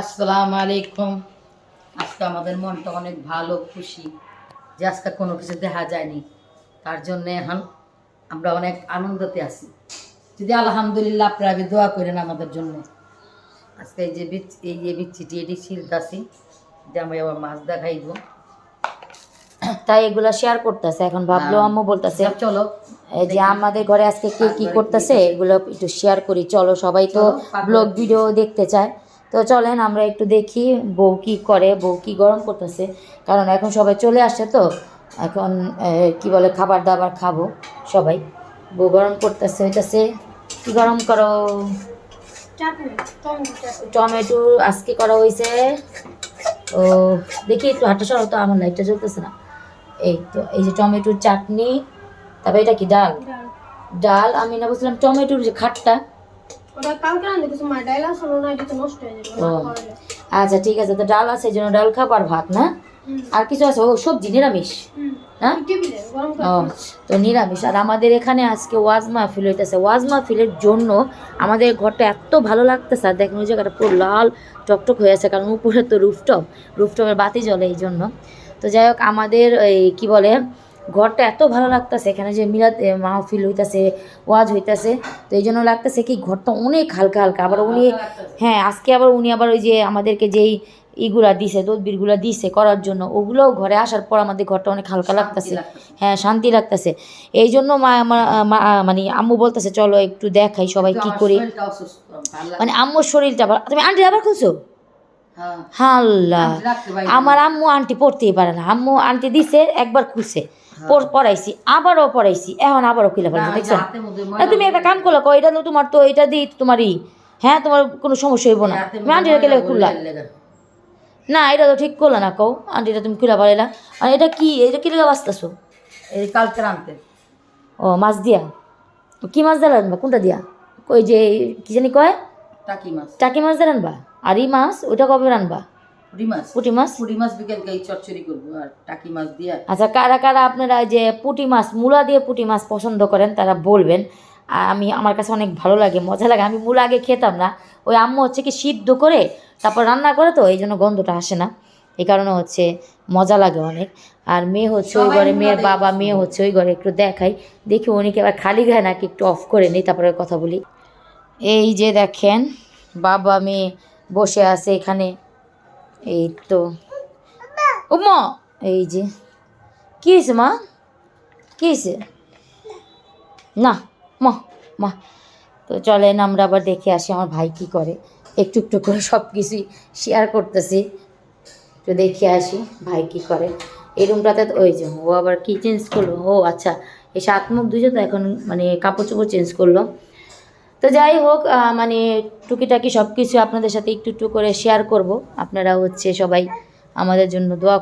আসসালামু আলাইকুম আজকে আমাদের মনটা অনেক ভালো খুশি যে আজকে কোনো কিছু দেখা যায়নি। তার জন্য এখন আমরা অনেক আনন্দতে আছি। যদি আলহামদুলিল্লাহ আপনারা দোয়া করেন আমাদের জন্য। আজকে এই যে বিচ এই যে বিচ্ছিটি এটি শিলতাছি যে আমি আবার মাছ দেখাইব। তাই এগুলা শেয়ার করতেছে এখন ভাবলো হ্যাঁ। আম্মু বলতেছে চলো এই যে আমাদের ঘরে আজকে কে কি করতেছে এগুলো একটু শেয়ার করি চলো সবাই তো ব্লগ ভিডিও দেখতে চায়। তো চলেন আমরা একটু দেখি বউ কী করে বউ কী গরম করতেছে। কারণ এখন সবাই চলে আসছে তো এখন কি বলে খাবার দাবার খাব সবাই। বউ গরম করতেছে হইতাছে কি গরম করো? টমেটো আজকে করা হয়েছে ও দেখি একটু হাঁটা সরাও তো আমার লাইটটা জ্বলতেছে না। এই তো এই যে টমেটোর চাটনি তারপরে এটা কি ডাল। ডাল আমি না বলছিলাম টমেটোর যে খাটটা আচ্ছা ঠিক আছে তো ডাল আছে জন্য ডাল খাব আর ভাত না? আর কিছু আছে? ও সবজি নিরামিষ? হ্যাঁ? ও তো নিরামিষ। আর আমাদের এখানে আজকে ওয়াজ মাহফিল হইতেছে। ওয়াজ মাহফিলের জন্য আমাদের ঘরটা এত ভালো লাগতেছে। আর দেখেন ওই জায়গাটা পুরো লাল টকটক হয়ে আছে কারণ উপরে তো রুফটপ রুফটপের বাতি জ্বলে এই জন্য। তো যাই হোক আমাদের এই কি বলে ঘরটা এত ভালো লাগতেছে এখানে যে মিলাদ মাহফিল হইতাছে ওয়াজ হইতাছে তো এই জন্য লাগতেছে কি ঘরটা অনেক হালকা হালকা আবার উনি হ্যাঁ আজকে আবার উনি আবার ওই যে আমাদেরকে যেই ইগুলা দিছে তদবিরগুলা দিছে করার জন্য ওগুলোও ঘরে আসার পর আমাদের ঘরটা অনেক হালকা লাগতেছে। হ্যাঁ শান্তি লাগতেছে। এই জন্য মা মা- মানে আম্মু বলতেছে চলো একটু দেখাই সবাই কি করি। মানে আম্মুর শরীরটা তুমি আন্টি আবার খুলছো? হ্যাঁ। পারি না। আমার আম্মু আন্টি পড়তেই পারে না। আম্মু আন্টি দিছে একবার খুলছে। পড়াইছি আবারও পড়াইছি এখন আবারও খুলে ফেলছে দেখছ? তুমি একটা কাম করল কো এটা তোমার তো এটা দিই তোমারই হ্যাঁ তোমার কোনো সমস্যা হইব না। তুমি আন্টিটা কেলে খুললা। না এটা তো ঠিক করল না কও। আন্টিটা তুমি খুলে পারিলা আর এটা কি এটা কি লেগে বাঁচতেছো এই কালকে রানতে। ও মাছ দিয়া? কি মাছ দিয়ে রানবা? কোনটা দিয়া? ওই যে কি জানি কয়? টাকি মাছ। টাকি মাছ দিয়ে রানবা? আর এই মাছ ওইটা কবে রানবা? পুঁটি মাছ। পুঁটি মাছ? পুঁটি মাছ বিকেলকে এই চচ্চড়ি করব আর টাকি মাছ দিয়ে। আচ্ছা কারা কারা আপনারা এই যে পুঁটি মাছ মূলা দিয়ে পুঁটি মাছ পছন্দ করেন তারা বলবেন। আর আমি আমার কাছে অনেক ভালো লাগে মজা লাগে। আমি মূলা আগে খেতাম না। ওই আম্মু হচ্ছে কি সিদ্ধ করে তারপর রান্না করে তো এই জন্য গন্ধটা আসে না। এই কারণে হচ্ছে মজা লাগে অনেক। আর মেয়ে হচ্ছে ওই ঘরে মেয়ের বাবা মেয়ে হচ্ছে ওই ঘরে একটু দেখাই। দেখি উনিকে আবার খালি গায়ে নাকি একটু অফ করে নিই তারপরে কথা বলি। এই যে দেখেন বাবা মেয়ে বসে আছে এখানে। এই তো ও মা এই যে। কী হয়েছে মা? কী হয়েছে? না মা মা। তো চলেন আমরা আবার দেখে আসি আমার ভাই কি করে। একটু একটু করে সব কিছুই শেয়ার করতেছি। তো দেখে আসি ভাই কি করে। এই রুমটাতে তো- ওই যে ও আবার কি চেঞ্জ করল? ও আচ্ছা এই সাত মুখ দুজো তো এখন মানে কাপড় চোপড় চেঞ্জ করল। তো যাই হোক মানে টুকিটাকি সব কিছু আপনাদের সাথে একটু একটু করে শেয়ার করব। আপনারা হচ্ছে সবাই আমাদের জন্য দোয়া